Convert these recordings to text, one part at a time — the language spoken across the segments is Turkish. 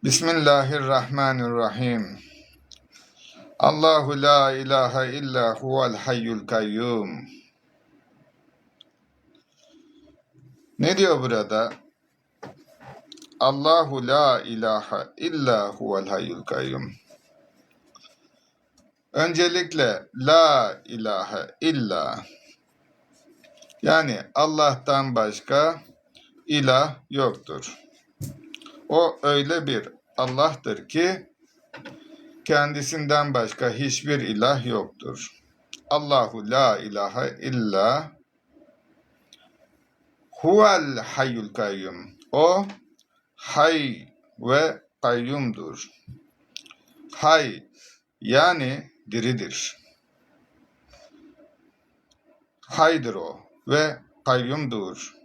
Bismillahirrahmanirrahim. Allahu la ilahe illa huvel hayyul kayyum. Ne diyor burada? Allahu la ilahe illa huvel hayyul kayyum. Öncelikle la ilahe illa yani Allah'tan başka ilah yoktur. O öyle bir Allah'tır ki kendisinden başka hiçbir ilah yoktur. Allahu la ilahe illa huvel hayyul kayyum. O hay ve kayyumdur. Hay yani diridir. Haydır o ve kayyumdur.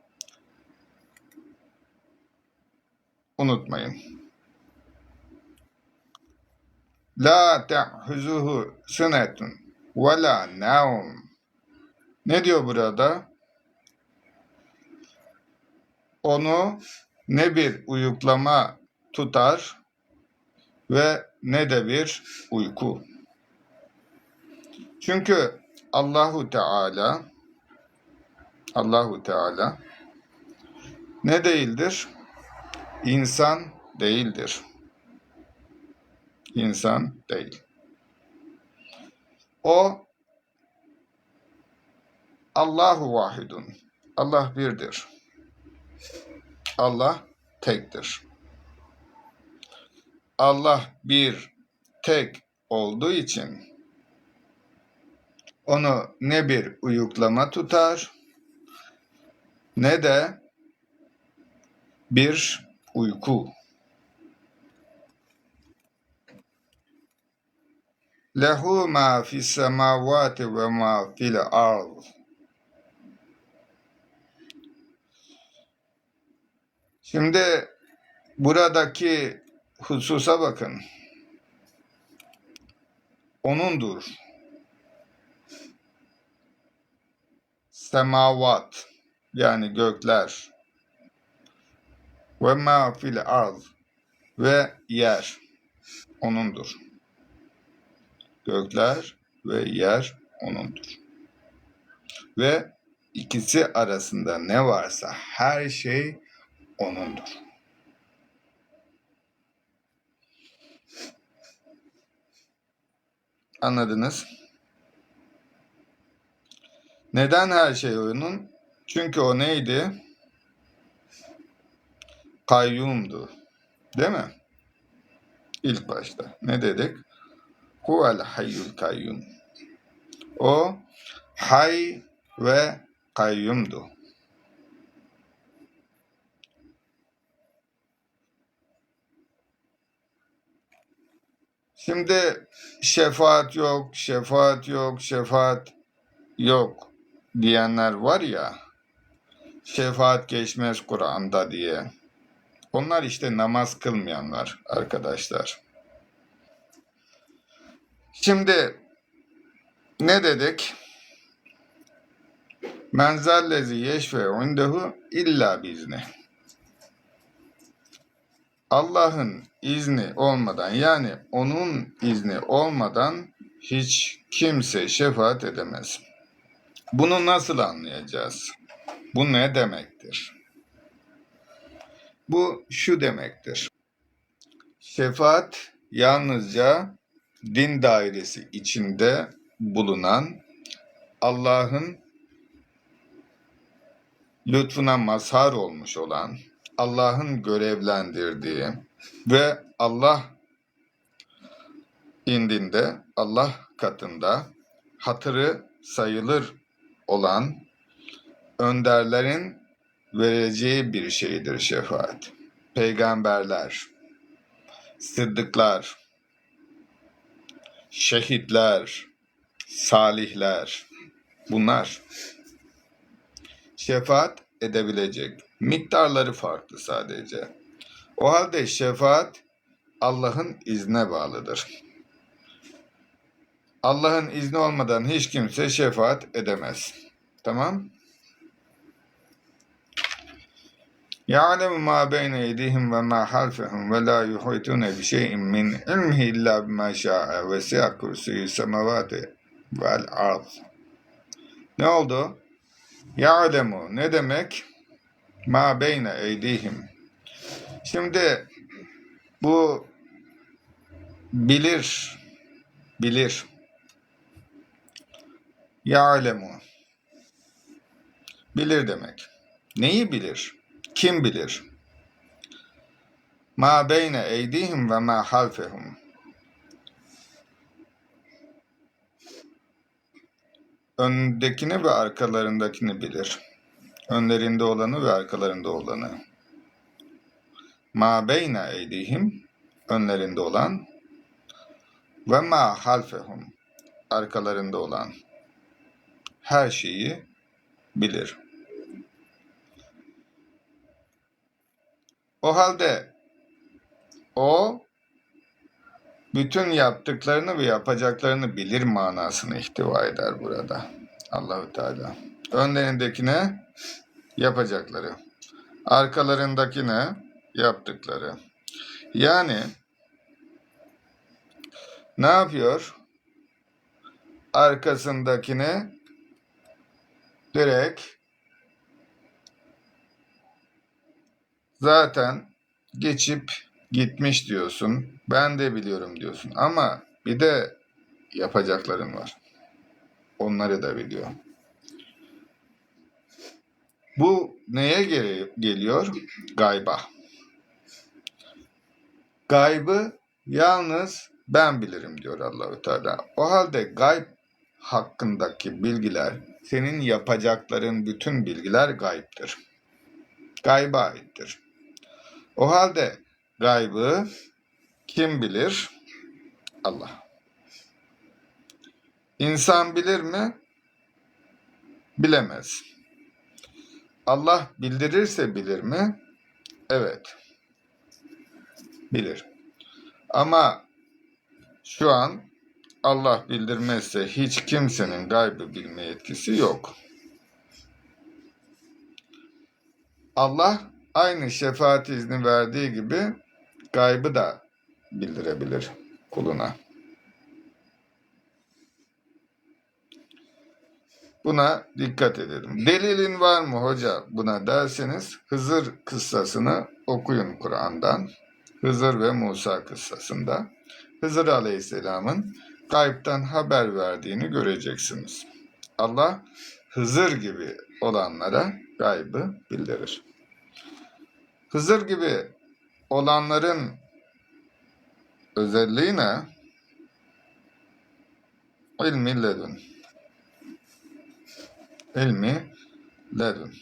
Unutmayın. La te'huzuhu sünetun ve la nevm. Ne diyor burada? Onu ne bir uyuklama tutar ve ne de bir uyku. Çünkü Allahu Teala Allahu Teala ne değildir? İnsan değildir. İnsan değil. O Allahu vahidun. Allah birdir. Allah tektir. Allah bir tek olduğu için onu ne bir uyuklama tutar ne de bir uyku. Lehu ma fis semavati ve ma fil ard. Şimdi buradaki hususa bakın. Onundur. Semavat yani gökler ve ma fil ard ve yer onundur. Gökler ve yer onundur. Ve ikisi arasında ne varsa her şey onundur. Anladınız? Neden her şey onun? Çünkü o neydi? Kayyumdu. Değil mi? İlk başta. Ne dedik? Huvel hayyul kayyum. O hay ve kayyumdu. Şimdi şefaat yok, şefaat yok, şefaat yok diyenler var ya, şefaat geçmez Kur'an'da diye. Onlar işte namaz kılmayanlar arkadaşlar. Şimdi ne dedik? Menzellezi yeşfe indehu illa bizni. Allah'ın izni olmadan yani onun izni olmadan hiç kimse şefaat edemez. Bunu nasıl anlayacağız? Bu ne demektir? Bu şu demektir. Şefaat yalnızca din dairesi içinde bulunan Allah'ın lütfuna mazhar olmuş olan Allah'ın görevlendirdiği ve Allah indinde Allah katında hatırı sayılır olan önderlerin vereceği bir şeydir şefaat. Peygamberler, sıddıklar, şehitler, salihler bunlar şefaat edebilecek. Miktarları farklı sadece. O halde şefaat Allah'ın izne bağlıdır. Allah'ın izni olmadan hiç kimse şefaat edemez. Tamam? يعلم ما بين أيديهم وما خلفهم ولا يحيطون بشيء من علمه إلا بما شاء وسع كرسي السماوات والأرض Ne oldu? Ya'lemu ne demek? Ma beyne eydihim. Şimdi bu bilir, bilir. Ya'lemu. Bilir demek. Neyi bilir? Kim bilir? Ma beyne eydihim ve ma halfehum. Öndekini ve arkalarındakini bilir. Önlerinde olanı ve arkalarında olanı. Ma beyne eydihim önlerinde olan ve ma halfehum arkalarında olan her şeyi bilir. O halde o bütün yaptıklarını ve yapacaklarını bilir manasını ihtiva eder burada. Allahü Teala. Önlerindekine yapacakları, arkalarındakine yaptıkları. Yani ne yapıyor? Arkasındakine direkt zaten geçip gitmiş diyorsun. Ben de biliyorum diyorsun. Ama bir de yapacakların var. Onları da biliyor. Bu neye gere- geliyor? Gayba. Gaybı yalnız ben bilirim diyor Allahü Teala. O halde gayb hakkındaki bilgiler, senin yapacakların bütün bilgiler gaybdır. Gayba aittir. O halde gaybı kim bilir? Allah. İnsan bilir mi? Bilemez. Allah bildirirse bilir mi? Evet. Bilir. Ama şu an Allah bildirmezse hiç kimsenin gaybı bilme yetkisi yok. Allah aynı şefaat izni verdiği gibi gaybı da bildirebilir kuluna. Buna dikkat edelim. Delilin var mı hoca buna derseniz Hızır kıssasını okuyun Kur'an'dan. Hızır ve Musa kıssasında. Hızır Aleyhisselam'ın gaybtan haber verdiğini göreceksiniz. Allah Hızır gibi olanlara gaybı bildirir. Hızır gibi olanların özelliği ne? İlmi ledün. İlmi ledün.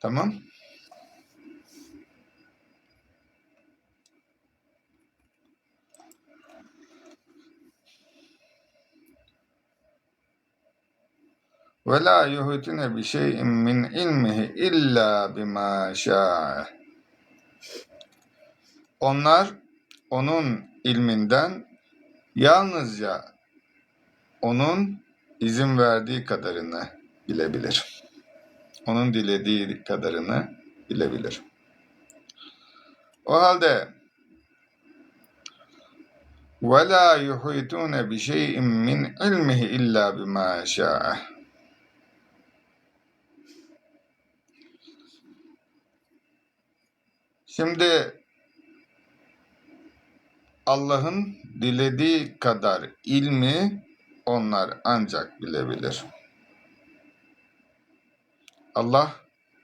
Tamam. Ve la yuhitune bi şey'in min ilmihi illa bima şa'e. Onlar onun ilminden yalnızca onun izin verdiği kadarını bilebilir. Onun dilediği kadarını bilebilir. O halde وَلَا يُحِيطُونَ بِشَيْءٍ مِّنْ عِلْمِهِ إِلَّا بِمَا شَاءَ Şimdi Allah'ın dilediği kadar ilmi onlar ancak bilebilir. Allah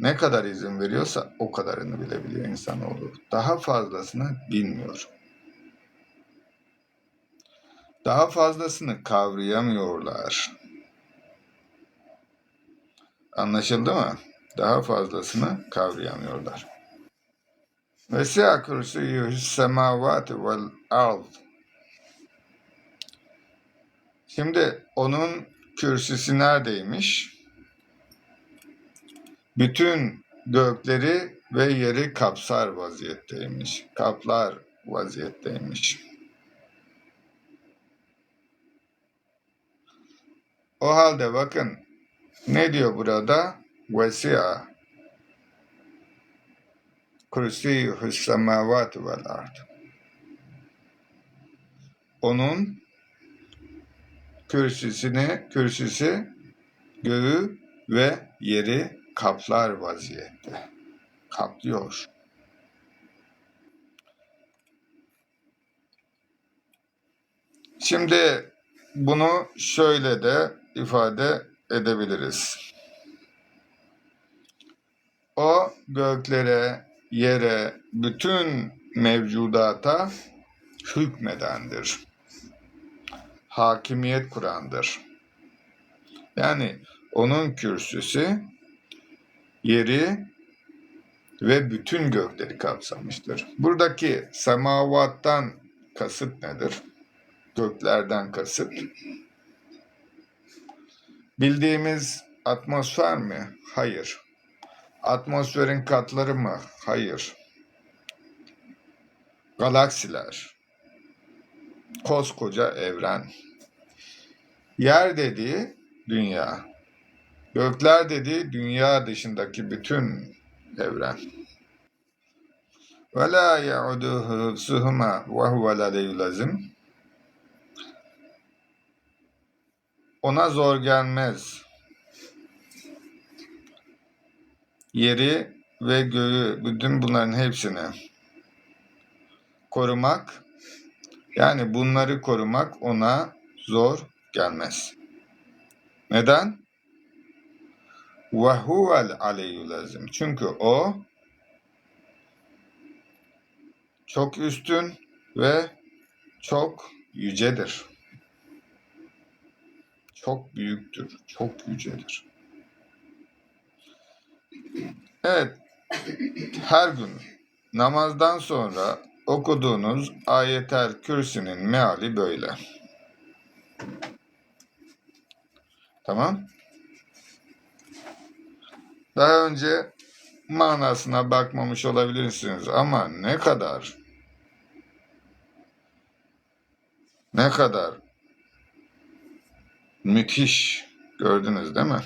ne kadar izin veriyorsa o kadarını bilebiliyor insanoğlu. Daha fazlasını bilmiyor. Daha fazlasını kavrayamıyorlar. Anlaşıldı mı? Daha fazlasını kavrayamıyorlar. Vesi'a kürsüyü semavati vel ard. Şimdi onun kürsüsü neredeymiş? Bütün gökleri ve yeri kapsar vaziyetteymiş. Kaplar vaziyetteymiş. O halde bakın Ne diyor burada? Vesi'a kursiyuhu semavati vel ard. Onun kürsüsüne, kürsüsü göğü ve yeri kaplar vaziyette. Kaplıyor. Şimdi bunu şöyle de ifade edebiliriz. O göklere, yere, bütün mevcudata hükmedendir. Hakimiyet kurandır. Yani onun kürsüsü yeri ve bütün gökleri kapsamıştır. Buradaki semavattan kasıt nedir? Göklerden kasıt. Bildiğimiz atmosfer mi? Hayır. Atmosferin katları mı? Hayır. Galaksiler. Koskoca evren. Yer dediği dünya. Gökler dediği dünya dışındaki bütün evren. Ve la ya'uduhu hıfzuhuma ve. Ona zor gelmez. Yeri ve göğü, bütün bunların hepsini korumak, yani bunları korumak ona zor gelmez. Neden? Ve huvel aliyyul azim. Çünkü o çok üstün ve çok yücedir. Çok büyüktür, çok yücedir. Evet, her gün namazdan sonra okuduğunuz ayetel kürsünün meali böyle. Tamam. Daha önce manasına bakmamış olabilirsiniz ama ne kadar ne kadar müthiş gördünüz değil mi?